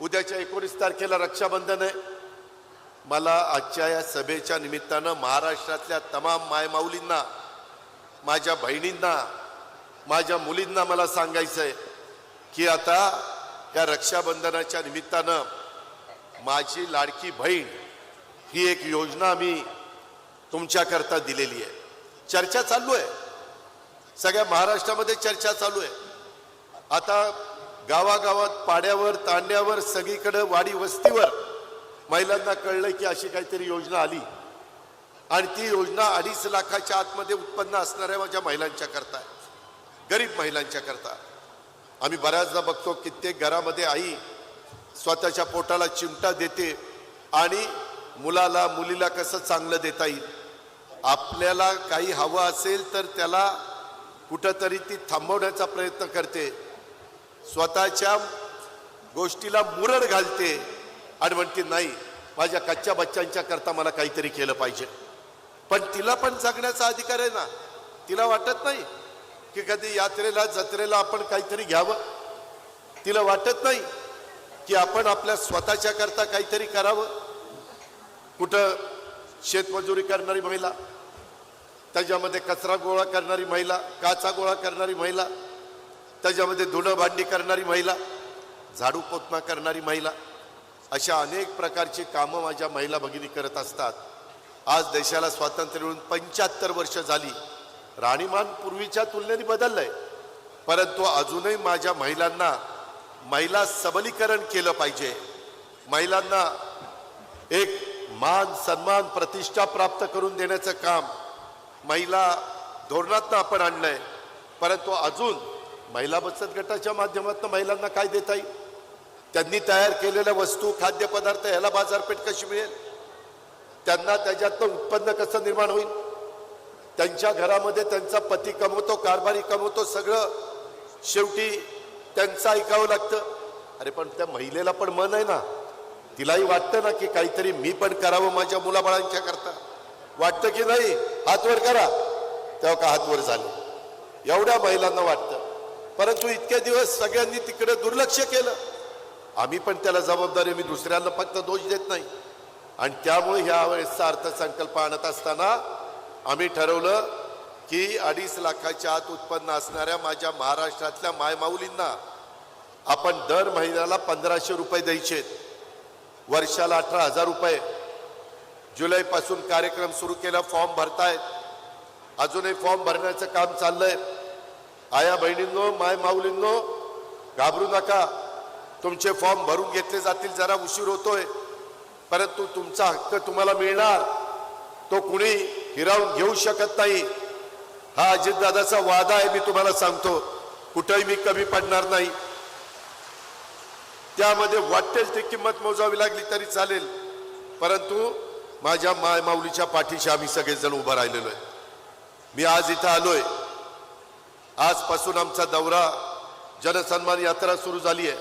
उद्याच्या एकोणीस तारखेला रक्षाबंधन आहे. मला आजच्या या सभेच्या निमित्तानं महाराष्ट्रातल्या तमाम मायमाऊलींना माझ्या बहिणींना माझ्या मुलींना मला सांगायचं आहे की आता या रक्षाबंधनाच्या निमित्तानं माझी लाडकी बहीण ही एक योजना मी तुमच्याकरता दिलेली आहे. चर्चा चालू आहे. सगळ्या महाराष्ट्रामध्ये चर्चा चालू आहे. आता गावागावात पाड्यावर तांड्यावर सगळीकडं वाडी वस्तीवर महिलांना कळलं की अशी काहीतरी योजना आली. आणि ती योजना अडीच लाखाच्या आतमध्ये उत्पन्न असणाऱ्या माझ्या महिलांच्या करता. गरीब महिलांच्या करता. आम्ही बऱ्याचदा बघतो कित्येक घरामध्ये आई स्वतःच्या पोटाला चिमटा देते आणि मुलाला मुलीला कसं चांगलं देता येईल? आपल्याला काही हवं असेल तर त्याला कुठंतरी ती थांबवण्याचा प्रयत्न करते. स्वतःच्या गोष्टीला मुरड घालते आणि म्हणते नाही माझ्या कच्च्या बच्चांच्या करता मला काहीतरी केलं पाहिजे. पण तिला पण जगण्याचा अधिकार आहे ना. तिला वाटत नाही की कधी यात्रेला जत्रेला आपण काहीतरी घ्यावं. तिला वाटत नाही की आपण आपल्या स्वतःच्या करता काहीतरी करावं. कुठं शेतमजुरी करणारी महिला त्याच्यामध्ये कचरा गोळा करणारी महिला काचा गोळा करणारी महिला त्याच्यामध्ये धुणं भांडी करणारी महिला झाडू पोतमा करणारी महिला अशा अनेक प्रकारची कामं माझ्या महिला भगिनी करत असतात. आज देशाला स्वातंत्र्य मिळून पंच्याहत्तर वर्ष झाली. राणीमान पूर्वीच्या तुलनेने बदललं आहे परंतु अजूनही माझ्या महिलांना महिला सबलीकरण केलं पाहिजे. महिलांना एक मान सन्मान प्रतिष्ठा प्राप्त करून देण्याचं काम महिला धोरणातनं आपण आणलं आहे परंतु अजून महिला बचत गटाच्या माध्यमातून महिलांना काय देता येईल? त्यांनी तयार केलेल्या वस्तू खाद्यपदार्थ याला बाजारपेठ कशी मिळेल? त्यांना त्याच्यातनं उत्पन्न कसं निर्माण होईल? त्यांच्या घरामध्ये त्यांचा पती कमवतो कारभारी कमवतो सगळं शेवटी त्यांचं ऐकावं लागतं. अरे पण त्या महिलेला पण मन आहे ना. तिलाही वाटतं ना की काहीतरी मी पण करावं माझ्या मुलाबाळांच्या करता. वाटतं की नाही? हातवर करा. तेव्हा का हातवर झाले? एवढ्या महिलांना वाटतं. परंतु इतके दिवस सगळ्यांनी तिकडे दुर्लक्ष केलं. आम्ही पण त्याला जबाबदारी मी दुसऱ्यांना फक्त दोष देत नाही. आणि त्यामुळे ह्या वेळेसचा अर्थसंकल्प आणत असताना आम्ही ठरवलं की अडीच लाखाच्या आत उत्पन्न असणाऱ्या माझ्या महाराष्ट्रातल्या मायमाऊलींना आपण दर महिन्याला पंधराशे रुपये द्यायचे. वर्षाला अठरा हजार रुपये. जुलैपासून कार्यक्रम सुरू केला फॉर्म भरतायत. अजूनही फॉर्म भरण्याचं काम चाललंय. आया बहिणींनो माय माऊलींनो घाबरू नका. तुमचे फॉर्म भरून घेतले जातील जरा उशीर होतोय. परंतु तुमचा हक्क तुम्हाला मिळणार. तो कुणी हिरावून घेऊ शकत नाही. हा अजितदादाचा वादा आहे मी तुम्हाला सांगतो. कुठेही मी कमी पडणार नाही. त्यामध्ये वाटेल ती किंमत मोजावी लागली तरी चालेल. परंतु माझ्या माय माऊलीच्या पाठीशी आम्ही सगळेजण उभं राहिलेलो आहे. मी आज इथं आलोय. आजपासून आमचा दौरा जनसन्मान यात्रा सुरू झाली आहे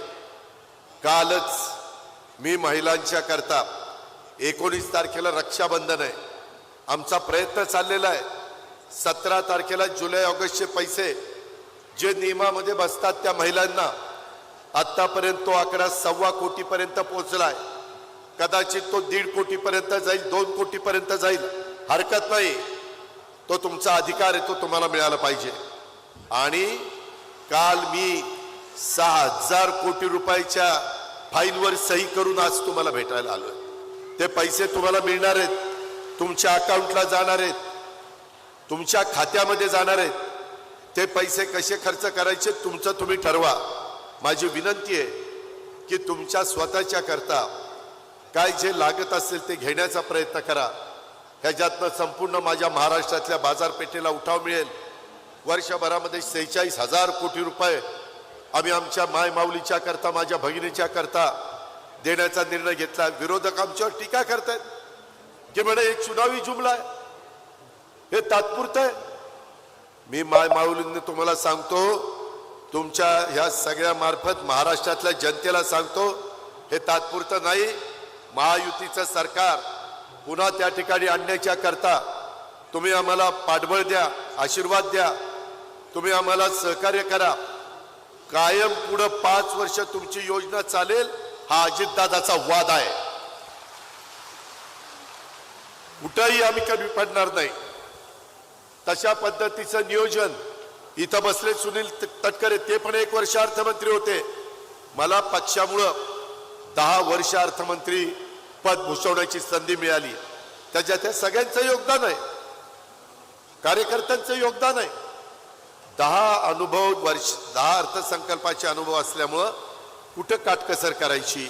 कालच मी महिलांच्या करता एकोणीस तारखेला रक्षाबंधन आहे. आमचा प्रयत्न चाललेला आहे. सतरा तारखेला जुलै ऑगस्टचे पैसे जे नियमामध्ये बसतात त्या महिलांना आत्तापर्यंत तो आकडा सव्वा कोटीपर्यंत पोहोचलाय. कदाचित तो दीड कोटीपर्यंत जाईल दोन कोटीपर्यंत जाईल. हरकत नाही. तो तुमचा अधिकार आहे तो तुम्हाला मिळाला पाहिजे. आणि काल मी सहा हजार कोटी रुपयाच्या फाईलवर सही करून आज तुम्हाला भेटायला आलोय. ते पैसे तुम्हाला मिळणार आहेत. तुमच्या अकाउंटला जाणार आहेत. तुमच्या खात्यामध्ये जाणार आहेत. ते पैसे कसे खर्च करायचे तुमचं तुम्ही ठरवा. माझी विनंती आहे की तुमच्या स्वतःच्या करता काय जे लागत असेल ते घेण्याचा प्रयत्न करा. ह्याच्यातनं संपूर्ण माझ्या महाराष्ट्रातल्या बाजारपेठेला उठाव मिळेल. वर्षभरामध्ये सेहेचाळीस हजार कोटी रुपये आम्ही आमच्या माय माऊलीच्या करता माझ्या भगिनीच्या करता देण्याचा निर्णय घेतला. विरोधक आमच्यावर टीका करतायत. की म्हणे एक चुनावी जुमला आहे. हे तात्पुरतं आहे. मी माय माऊलींनी तुम्हाला सांगतो तुमच्या ह्या सगळ्या मार्फत महाराष्ट्रातल्या जनतेला सांगतो हे तात्पुरतं नाही. महायुतीचं सरकार पुन्हा त्या ठिकाणी आणण्याच्या करता तुम्ही आम्हाला पाठबळ द्या आशीर्वाद द्या. तुम्ही आम्हाला सहकार्य करा. कायम पुढं पाच वर्ष तुमची योजना चालेल हा अजितदादाचा वाद आहे. कुठंही आम्ही कमी पडणार नाही. तशा पद्धतीचं नियोजन इथं बसले सुनील तटकरे ते पण एक वर्ष अर्थमंत्री होते. मला पक्षामुळं दहा वर्ष अर्थमंत्री पद भूषवण्याची संधी मिळाली. त्याच्यात त्या सगळ्यांचं योगदान आहे. कार्यकर्त्यांचं योगदान आहे. दहा अनुभव वर्ष दहा अर्थसंकल्पाचे अनुभव असल्यामुळं कुठं काटकसर करायची?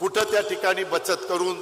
कुठं त्या ठिकाणी बचत करून